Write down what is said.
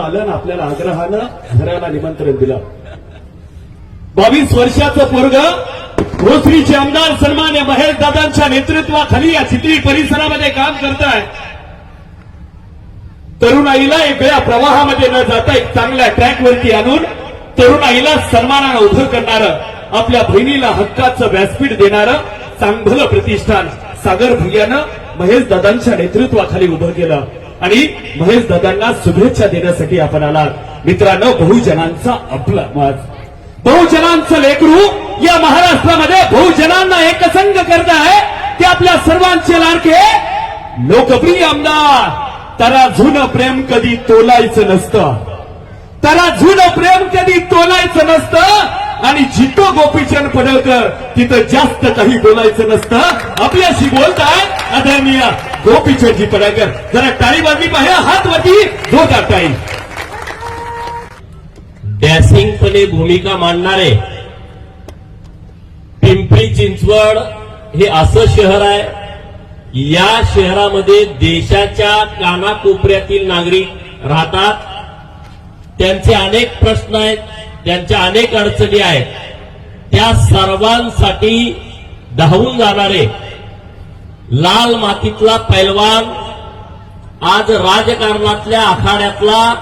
कालन आपल्याला आग्रहानं घराला निमंत्रण दिलं. बावीस वर्षाचं पोरग भोसरीचे आमदार सन्मान्य महेश दादांच्या नेतृत्वाखाली या चित्री परिसरामध्ये काम करत आहे तरुणाईला एक वेळा प्रवाहामध्ये न जाता एक चांगल्या ट्रॅकवरती आणून तरुणाईला सन्मानानं उभं करणारं आपल्या बहिणीला हक्काचं व्यासपीठ देणारं चांगलं प्रतिष्ठान सागर भैयानं महेश दादांच्या नेतृत्वाखाली उभं केलं. आणि महेश दादांना शुभेच्छा देण्यासाठी आपण आलात. मित्रांनो बहुजनांचा आपला बहुजनांचं लेकरू या महाराष्ट्रामध्ये बहुजनांना एकसंग करत आहे ते आपल्या सर्वांचे लाडके लोकप्रिय आमदार. त्याला जुनं प्रेम कधी तोलायचं नसतं. त्याला जुनं प्रेम कधी तोलायचं नसतं. आणि जितो गोपीचंद पडळकर तिथं जास्त काही बोलायचं नसतं. आपल्याशी बोलताय आदरणीय गोपीचंदजी पडळकर जरा टाळी बाजली पाहिजे हात वरती जोरदार टाळी डॅसिंगपणे भूमिका मांडणारे पिंपरी चिंचवड हे असं शहर आहे या शहरामध्ये देशाच्या कानाकोपऱ्यातील नागरिक राहतात. त्यांचे अनेक प्रश्न आहेत त्यांच्या अनेक अडचणी आहेत. त्या सर्वांसाठी धावून जाणारे लाल मातीतला पैलवान आज राजकारणातल्या आखाड्यातला